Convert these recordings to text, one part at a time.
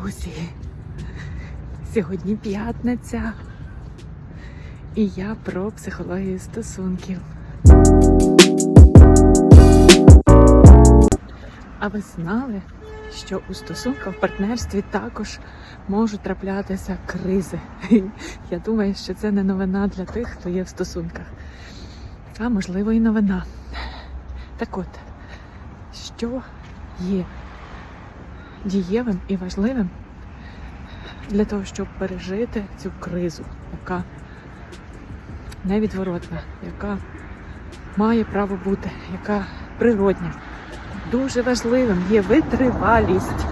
Друзі, сьогодні п'ятниця, і я про психологію стосунків. А ви знали, що у стосунках в партнерстві також можуть траплятися кризи? Я думаю, що це не новина для тих, хто є в стосунках, а можливо і новина. Так от, що є дієвим і важливим для того, щоб пережити цю кризу, яка невідворотна, яка має право бути, яка природня. Дуже важливим є витривалість.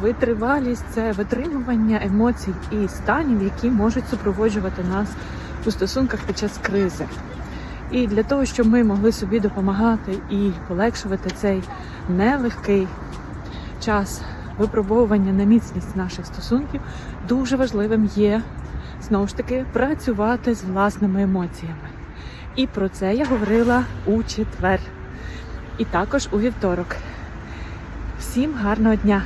Витривалість це витримування емоцій і станів, які можуть супроводжувати нас у стосунках під час кризи. І для того, щоб ми могли собі допомагати і полегшувати цей нелегкий час випробовування на міцність наших стосунків, дуже важливим є знову ж таки працювати з власними емоціями. І про це я говорила у четвер, і також у вівторок. Всім гарного дня!